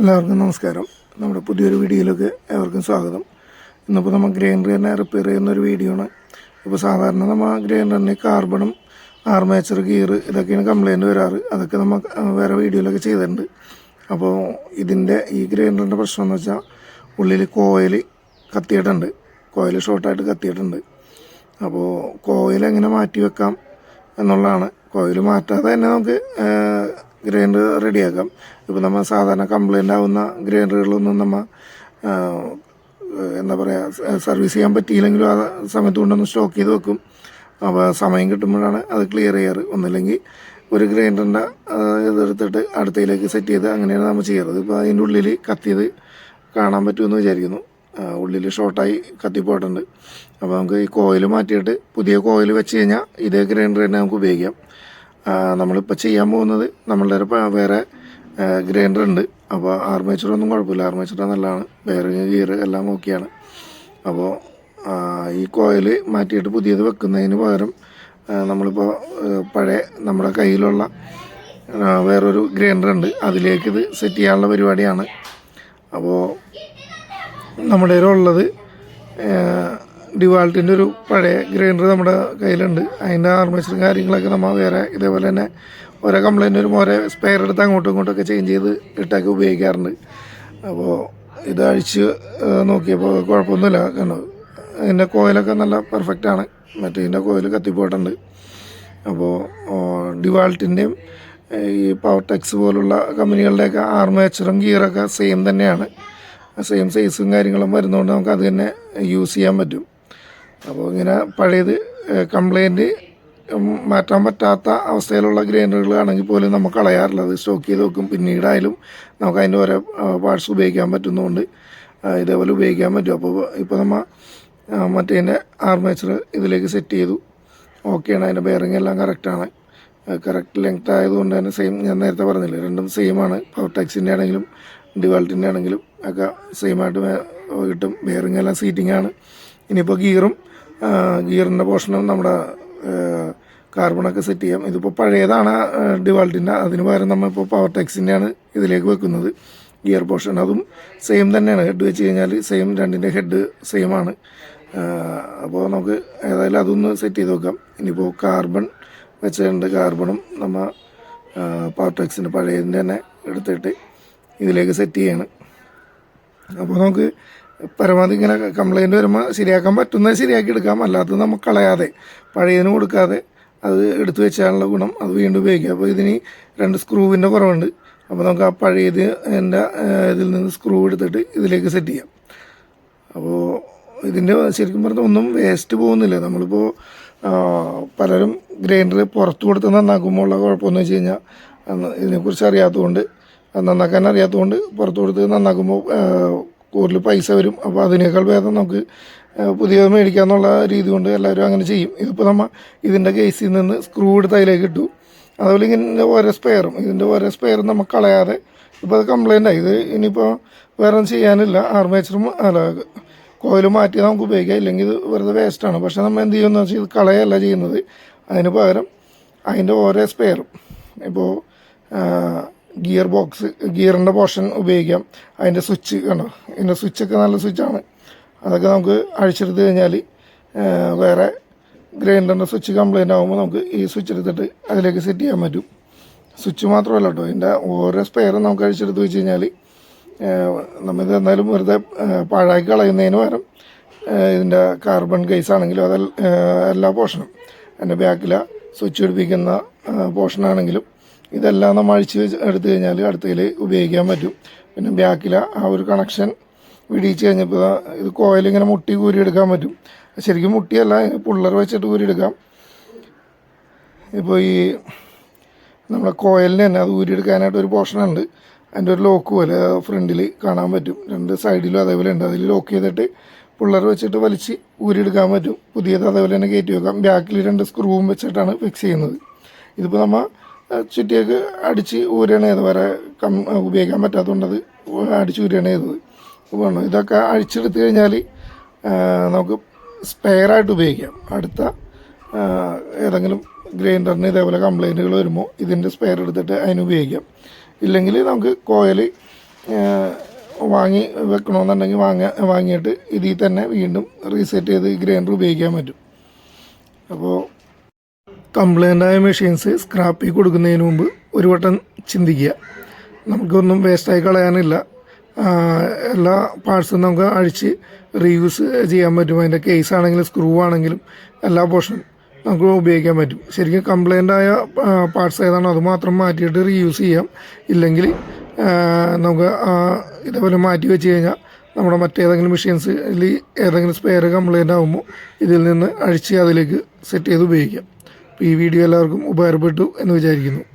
എല്ലാവർക്കും നമസ്കാരം. നമ്മുടെ പുതിയൊരു വീഡിയോയിലേക്ക് ഏവർക്കും സ്വാഗതം. ഇന്നിപ്പോൾ നമ്മൾ ഗ്രൈൻഡർ തന്നെ റിപ്പയർ ചെയ്യുന്ന ഒരു വീഡിയോ ആണ് ഇപ്പോൾ സാധാരണ നമ്മൾ ഗ്രൈൻഡറിന് കാർബണും ആർമേച്ചർ ഗിയർ ഇതൊക്കെയാണ് കംപ്ലൈന്റ് വരാറ്. അതൊക്കെ നമ്മൾ വേറെ വീഡിയോയിലൊക്കെ ചെയ്തിട്ടുണ്ട്. അപ്പോൾ ഇതിന്റെ ഈ ഗ്രൈൻഡറിന്റെ പ്രശ്നം എന്ന് വെച്ചാൽ ഉള്ളിൽ കോയിൽ കത്തിയിട്ടുണ്ട്. കോയിൽ ഷോർട്ടായിട്ട് കത്തിയിട്ടുണ്ട്. അപ്പോൾ കോയിൽ എങ്ങനെ മാറ്റി വെക്കാം എന്നുള്ളതാണ്. കോയിൽ മാറ്റാതെ തന്നെ നമുക്ക് ഗ്രൈൻഡർ റെഡിയാക്കാം. ഇപ്പോൾ നമ്മൾ സാധാരണ കംപ്ലൈന്റ് ആവുന്ന ഗ്രൈൻഡറുകളൊന്നും നമ്മൾ എന്താ പറയുക സർവീസ് ചെയ്യാൻ പറ്റിയില്ലെങ്കിലും ആ സമയത്ത് കൊണ്ടൊന്ന് സ്റ്റോക്ക് ചെയ്ത് വെക്കും. അപ്പോൾ സമയം കിട്ടുമ്പോഴാണ് അത് ക്ലിയർ ചെയ്യാറ്. ഒന്നില്ലെങ്കിൽ ഒരു ഗ്രൈൻഡറിന്റെ ഇതെടുത്തിട്ട് അടുത്തയിലേക്ക് സെറ്റ് ചെയ്ത് അങ്ങനെയാണ് നമ്മൾ ചെയ്യാറ്. ഇപ്പോൾ അതിന്റെ ഉള്ളിൽ കത്തിയത് കാണാൻ പറ്റുമെന്ന് വിചാരിക്കുന്നു. ഉള്ളിൽ ഷോർട്ടായി കത്തിപ്പോയിട്ടുണ്ട്. അപ്പോൾ നമുക്ക് ഈ കോയിൽ മാറ്റിയിട്ട് പുതിയ കോയിൽ വെച്ച് കഴിഞ്ഞാൽ ഇതേ ഗ്രൈൻഡർ തന്നെ നമുക്ക് ഉപയോഗിക്കാം. നമ്മളിപ്പോൾ ചെയ്യാൻ പോകുന്നത് നമ്മളുടെ വേറെ ഗ്രൈൻഡർ ഉണ്ട്. അപ്പോൾ ആർമേച്ചറൊന്നും കുഴപ്പമില്ല. ആർമേച്ചർ നല്ലതാണ്. ബെയറിങ് ഗിയർ എല്ലാം ഓക്കെയാണ് അപ്പോൾ ഈ കോയിൽ മാറ്റിയിട്ട് പുതിയത് വെക്കുന്നതിന് പകരം നമ്മളിപ്പോൾ പഴയ നമ്മുടെ കയ്യിലുള്ള വേറൊരു ഗ്രൈൻഡർ ഉണ്ട്. അതിലേക്ക് ഇത് സെറ്റ് ചെയ്യാനുള്ള പരിപാടിയാണ്. അപ്പോൾ നമ്മുടെ ഉള്ളത് ഡിവാൾട്ടിന്റെ ഒരു പഴയ ഗ്രൈൻഡർ നമ്മുടെ കയ്യിലുണ്ട്. അതിന്റെ ആർമേച്ചറും കാര്യങ്ങളൊക്കെ നമ്മൾ വേറെ ഇതേപോലെ തന്നെ ഓരോ കംപ്ലൈന്റ് വരുമ്പോൾ ഓരോ സ്പെയർ എടുത്ത് അങ്ങോട്ടും ഇങ്ങോട്ടൊക്കെ ചേഞ്ച് ചെയ്ത് ഇട്ടൊക്കെ ഉപയോഗിക്കാറുണ്ട്. അപ്പോൾ ഇത് അഴിച്ച് നോക്കിയപ്പോൾ കുഴപ്പമൊന്നുമില്ല. കാരണം ഇതിന്റെ കോയിലൊക്കെ നല്ല പെർഫെക്റ്റ് ആണ്. മറ്റേ ഇതിന്റെ കോയിൽ കത്തിപ്പോയിട്ടുണ്ട്. അപ്പോൾ ഡിവാൾട്ടിന്റെയും ഈ പവർ ടെക്സ് പോലുള്ള കമ്പനികളുടെയൊക്കെ ആർമേച്ചറും ഗിയറൊക്കെ സെയിം തന്നെയാണ്. സെയിം സൈസും കാര്യങ്ങളും വരുന്നതുകൊണ്ട് നമുക്ക് അത് തന്നെ യൂസ് ചെയ്യാൻ പറ്റും. അപ്പോൾ ഇങ്ങനെ പഴയത് കംപ്ലൈന്റ് മാറ്റാൻ പറ്റാത്ത അവസ്ഥയിലുള്ള ഗ്രൈൻഡറുകളാണെങ്കിൽ പോലും നമുക്ക് കളയാറില്ല. അത് സ്റ്റോക്ക് ചെയ്ത് വെക്കും. പിന്നീടായാലും നമുക്ക് അതിന്റെ ഓരോ പാർട്സ് ഉപയോഗിക്കാൻ പറ്റുന്നതുകൊണ്ട് ഇതേപോലെ ഉപയോഗിക്കാൻ പറ്റും. അപ്പോൾ ഇപ്പോൾ നമ്മൾ മറ്റേതിന്റെ ആർമേച്ചർ ഇതിലേക്ക് സെറ്റ് ചെയ്തു. ഓക്കെയാണ് അതിന്റെ ബെയറിംഗ് എല്ലാം കറക്റ്റാണ് കറക്റ്റ് ലെങ്ത് ആയതുകൊണ്ട് തന്നെ സെയിം ഞാൻ നേരത്തെ പറഞ്ഞില്ലേ രണ്ടും സെയിം ആണ്. പവർ ടാക്സിന്റെ ആണെങ്കിലും ഡിവാൾട്ടിന്റെ ആണെങ്കിലും ഒക്കെ സെയിം ആയിട്ട് കിട്ടും. ബെയറിംഗ് എല്ലാം സീറ്റിംഗ് ആണ്. ഇനിയിപ്പോൾ ഗിയറും ഗിയറിന്റെ പോർഷനും നമ്മുടെ കാർബണൊക്കെ സെറ്റ് ചെയ്യാം. ഇതിപ്പോൾ പഴയതാണ് ഡിവാൾട്ടിന്റെ അതിന് പകരം നമ്മളിപ്പോൾ പവർ ടെക്സിന്റെയാണ് ഇതിലേക്ക് വെക്കുന്നത്. ഗിയർ പോർഷൻ അതും സെയിം തന്നെയാണ്. ഹെഡ് വെച്ച് കഴിഞ്ഞാൽ സെയിം രണ്ടിന്റെ ഹെഡ് സെയിം ആണ്. അപ്പോൾ നമുക്ക് ഏതായാലും അതൊന്ന് സെറ്റ് ചെയ്ത് നോക്കാം. ഇനിയിപ്പോൾ കാർബൺ വെച്ചിട്ടുണ്ട് കാർബണും നമ്മൾ പവർ ടെക്സിന്റെ പഴയതിന്റെ തന്നെ എടുത്തിട്ട് ഇതിലേക്ക് സെറ്റ് ചെയ്യാണ്. അപ്പോൾ നമുക്ക് പരമാവധി ഇങ്ങനെ കംപ്ലൈന്റ് വരുമ്പോൾ ശരിയാക്കാൻ പറ്റുന്നത് ശരിയാക്കി എടുക്കാം. അല്ലാത്തത് നമുക്ക് കളയാതെ പഴയതിന് കൊടുക്കാതെ അത് എടുത്തു വെച്ചാലുള്ള ഗുണം അത് വീണ്ടും ഉപയോഗിക്കാം. അപ്പോൾ ഇതിന് രണ്ട് സ്ക്രൂവിന്റെ കുറവുണ്ട്. അപ്പോൾ നമുക്ക് ആ പഴയത് എന്റെ ഇതിൽ നിന്ന് സ്ക്രൂ എടുത്തിട്ട് ഇതിലേക്ക് സെറ്റ് ചെയ്യാം. അപ്പോൾ ഇതിന്റെ ശരിക്കും പറഞ്ഞാൽ ഒന്നും വേസ്റ്റ് പോകുന്നില്ല. നമ്മളിപ്പോൾ പലരും ഗ്രൈൻഡർ പുറത്ത് കൊടുത്ത് നന്നാക്കുമ്പോൾ ഉള്ള കുഴപ്പമെന്ന് വെച്ച് കഴിഞ്ഞാൽ ഇതിനെക്കുറിച്ച് അറിയാത്തതുകൊണ്ട് നന്നാക്കാൻ അറിയാത്തതുകൊണ്ട് പുറത്ത് കൊടുത്ത് നന്നാക്കുമ്പോൾ കൂടുതൽ പൈസ വരും. അപ്പോൾ അതിനേക്കാൾ ഭേദം നമുക്ക് പുതിയത് മേടിക്കാന്നുള്ള രീതി കൊണ്ട് എല്ലാവരും അങ്ങനെ ചെയ്യും. ഇതിപ്പോൾ നമ്മൾ ഇതിന്റെ കേസിൽ നിന്ന് സ്ക്രൂ എടുത്ത് അതിലേക്ക് ഇട്ടു. അതുപോലെ ഇങ്ങനെ ഓരോ സ്പെയറും ഇതിന്റെ ഓരോ സ്പെയറും നമ്മൾ കളയാതെ ഇപ്പോൾ അത് കംപ്ലൈന്റ് ആയി. ഇത് ഇനിയിപ്പോൾ വേറെ ചെയ്യാനില്ല. ആർമേച്ചറും അല്ല കോയിൽ മാറ്റി നമുക്ക് ഉപയോഗിക്കാം. ഇല്ലെങ്കിൽ ഇത് വെറുതെ വേസ്റ്റാണ് പക്ഷേ നമ്മൾ എന്ത് ചെയ്യുമെന്ന് വെച്ചാൽ ഇത് കളയല്ല ചെയ്യുന്നത്. അതിന് പകരം അതിന്റെ ഓരോ സ്പെയറും ഇപ്പോൾ ഗിയർ ബോക്സ് ഗിയറിന്റെ പോർഷൻ ഉപയോഗിക്കാം. അതിന്റെ സ്വിച്ച് കണ്ടോ? ഇതിന്റെ സ്വിച്ചൊക്കെ നല്ല സ്വിച്ചാണ്. അതൊക്കെ നമുക്ക് അഴിച്ചെടുത്ത് കഴിഞ്ഞാൽ വേറെ ഗ്രൈൻഡറിന്റെ സ്വിച്ച് കംപ്ലൈന്റ് ആകുമ്പോൾ നമുക്ക് ഈ സ്വിച്ച് എടുത്തിട്ട് അതിലേക്ക് സെറ്റ് ചെയ്യാൻ പറ്റും. സ്വിച്ച് മാത്രമല്ല കേട്ടോ ഇതിന്റെ ഓരോ സ്പെയറും നമുക്ക് അഴിച്ചെടുത്ത് വെച്ച് കഴിഞ്ഞാൽ നമ്മളിത് എന്തായാലും വെറുതെ പാഴാക്കി കളയുന്നതിന് പകരം ഇതിന്റെ കാർബൺ കേസ് ആണെങ്കിലും അത് എല്ലാ പോർഷനും എന്റെ ബാക്കിലെ സ്വിച്ച് പിടിപ്പിക്കുന്ന പോർഷനാണെങ്കിലും ഇതെല്ലാം നമ്മൾ അഴിച്ച് എടുത്തു കഴിഞ്ഞാൽ അടുത്തതിൽ ഉപയോഗിക്കാൻ പറ്റും. പിന്നെ ബാക്കിലെ ആ ഒരു കണക്ഷൻ വിടിയിച്ച് കഴിഞ്ഞപ്പോൾ ഇത് കോയിൽ ഇങ്ങനെ മുട്ടി കൂരി എടുക്കാൻ പറ്റും. ശരിക്കും മുട്ടിയല്ല പുള്ളർ വെച്ചിട്ട് കൂരി എടുക്കാം ഇപ്പോൾ ഈ നമ്മുടെ കോയലിന് തന്നെ അത് ഊരിയെടുക്കാനായിട്ട് ഒരു പോർഷൻ ഉണ്ട്. അതിന്റെ ഒരു ലോക്ക് പോലെ ഫ്രണ്ടിൽ കാണാൻ പറ്റും. രണ്ട് സൈഡിലും അതേപോലെ ഉണ്ട്. അതിൽ ലോക്ക് ചെയ്തിട്ട് പിള്ളേർ വെച്ചിട്ട് വലിച്ച് ഊരിയെടുക്കാൻ പറ്റും. പുതിയത് അതേപോലെ തന്നെ കയറ്റി വെക്കാം. ബാക്കിൽ രണ്ട് സ്ക്രൂവും വെച്ചിട്ടാണ് ഫിക്സ് ചെയ്യുന്നത്. ഇതിപ്പോൾ നമ്മൾ ചുറ്റിയൊക്കെ അടിച്ച് ഊരണ ചെയ്ത് വേറെ കം ഉപയോഗിക്കാൻ പറ്റാത്തതുകൊണ്ട് അത് അടിച്ച് ഊരണ ചെയ്തത് വേണം. ഇതൊക്കെ അഴിച്ചെടുത്ത് കഴിഞ്ഞാൽ നമുക്ക് സ്പെയറായിട്ട് ഉപയോഗിക്കാം. അടുത്ത ഏതെങ്കിലും ഗ്രൈൻഡറിന് ഇതേപോലെ കംപ്ലൈന്റുകൾ വരുമ്പോൾ ഇതിന്റെ സ്പെയർ എടുത്തിട്ട് അതിന് ഉപയോഗിക്കാം. ഇല്ലെങ്കിൽ നമുക്ക് കോയൽ വാങ്ങി വെക്കണമെന്നുണ്ടെങ്കിൽ വാങ്ങ വാങ്ങിയിട്ട് ഇതിൽ തന്നെ വീണ്ടും റീസെറ്റ് ചെയ്ത് ഗ്രൈൻഡർ ഉപയോഗിക്കാൻ പറ്റും. അപ്പോൾ കംപ്ലൈന്റ് ആയ മെഷീൻസ് സ്ക്രാപ്പിൽ കൊടുക്കുന്നതിന് മുമ്പ് ഒരു വട്ടം ചിന്തിക്കുക. നമുക്കൊന്നും വേസ്റ്റായി കളയാനില്ല. എല്ലാ പാർട്സും നമുക്ക് അഴിച്ച് റീയൂസ് ചെയ്യാൻ പറ്റും. അതിന്റെ കേസ് ആണെങ്കിലും സ്ക്രൂ ആണെങ്കിലും എല്ലാ പോർഷനും നമുക്ക് ഉപയോഗിക്കാൻ പറ്റും. ശരിക്കും കംപ്ലൈന്റ് ആയ പാർട്സ് ഏതാണോ അത് മാത്രം മാറ്റിയിട്ട് റീയൂസ് ചെയ്യാം. ഇല്ലെങ്കിൽ നമുക്ക് ഇതേപോലെ മാറ്റി വെച്ച് കഴിഞ്ഞാൽ നമ്മുടെ മറ്റേതെങ്കിലും മെഷീൻസിൽ ഏതെങ്കിലും സ്പെയർ കംപ്ലൈന്റ് ആകുമ്പോൾ ഇതിൽ നിന്ന് അഴിച്ച് അതിലേക്ക് സെറ്റ് ചെയ്ത് ഉപയോഗിക്കാം. ഈ വീഡിയോ എല്ലാവർക്കും ഉപകാരപ്പെട്ടു എന്ന് വിചാരിക്കുന്നു.